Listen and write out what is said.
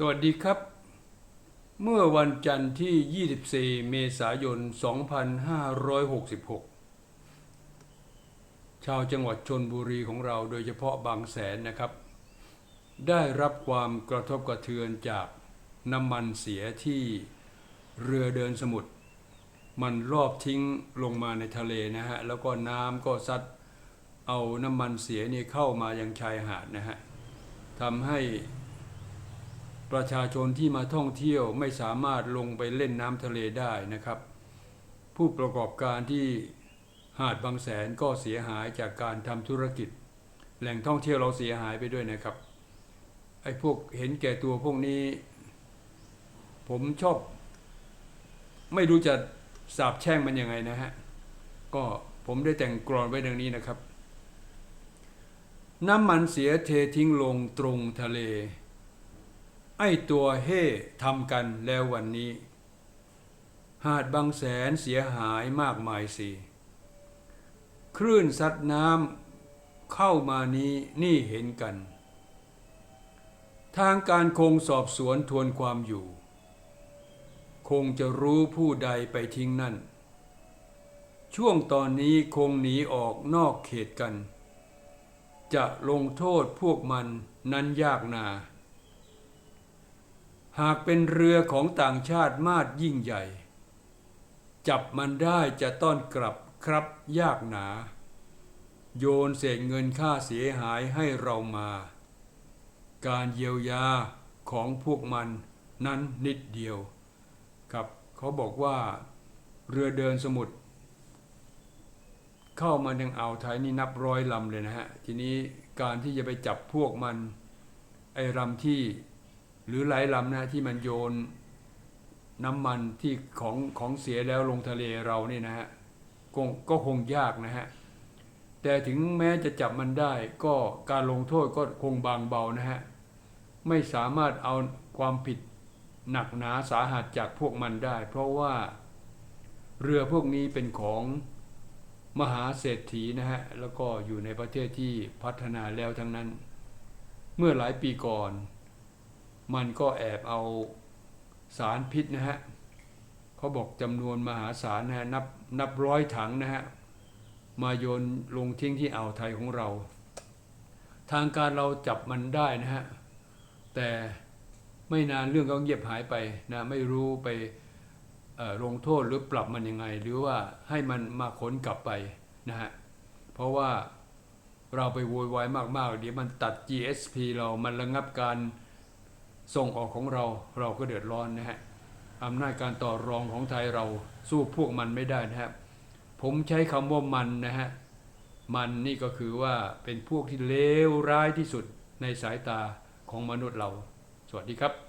สวัสดีครับ เมื่อวันจันทร์ที่ 24 เมษายน 2566 ชาวจังหวัดชนบุรีของเราโดยเฉพาะบางแสนนะครับ ได้รับความกระทบกระเทือนจากน้ำมันเสียที่เรือเดินสมุทรมันรอบทิ้งลงมาในทะเลนะฮะ แล้วก็น้ำก็ซัดเอาน้ำมันเสียนี่เข้ามายังชายหาดนะฮะทำให้ ประชาชนที่มาท่องเที่ยวไม่สามารถลงไปเล่นน้ำทะเลได้นะครับ ผู้ประกอบการที่หาดบางแสนก็เสียหายจากการทำธุรกิจ แหล่งท่องเที่ยวเราเสียหายไปด้วยนะครับไอ้พวกเห็นแก่ตัวพวกนี้ ผมชอบ ไม่รู้จะสาบแช่งมันยังไงนะฮะ ก็ผมได้แต่งกรอนไว้ดังนี้นะครับ น้ำมันเสียเททิ้งลงตรงทะเล ไอ้ตัวเฮ่ทำกันแล้ววันนี้ หาดบางแสนเสียหายมากมายสิคลื่นซัดน้ำเข้ามานี้นี่เห็นกัน ทางการคงสอบสวนทวนความอยู่ คงจะรู้ผู้ใดไปทิ้งนั่น ช่วงตอนนี้คงหนีออกนอกเขตกัน จะลงโทษพวกมันนั้นยากนา หากเป็นเรือของต่างชาติมาดยิ่งใหญ่ จับมันได้จะต้อนกลับครับยากหนา โยนเศษเงินค่าเสียหายให้เรามา การเยียวยาของพวกมันนั้นนิดเดียวครับเขาบอกว่าเรือเดินสมุทรเข้ามายังอ่าวไทยนี่นับร้อยลำเลยนะฮะ ทีนี้การที่จะไปจับพวกมัน ไอ้ลำที่ หรือไหลลำนะที่มันโยนน้ำมันที่ของของเสียแล้วลงทะเลเรานี่นะฮะก็ก็คงยากนะฮะแต่ถึงแม้จะจับมันได้ก็การลงโทษก็คงบางเบานะฮะไม่สามารถเอาความผิดหนักหนาสาหัสจากพวกมันได้ เพราะว่าเรือพวกนี้เป็นของมหาเศรษฐีนะฮะแล้วก็อยู่ในประเทศที่พัฒนาแล้วทั้งนั้น เมื่อหลายปีก่อน มันก็แอบเอาสารพิษนะฮะเขาบอกจำนวนมหาศาลนะฮะนับนับร้อยถังนะฮะมาโยนลงทิ้งที่อ่าวไทยของเรา ทางการเราจับมันได้นะฮะ แต่ไม่นานเรื่องก็เงียบหายไปนะไม่รู้ไปลงโทษหรือปรับมันยังไง หรือว่าให้มันมาขนกลับไปนะฮะ เพราะว่าเราไปโวยวายมากๆ เดี๋ยวมันตัด GSP เรามันระงับการ ส่งออกของเราเราก็เดือดร้อนนะฮะอำนาจการต่อรองของไทยเราสู้พวกมันไม่ได้นะครับ ผมใช้คำว่ามันนะฮะมันนี่ก็คือว่าเป็นพวกที่เลวร้ายที่สุดในสายตาของมนุษย์เรา สวัสดีครับ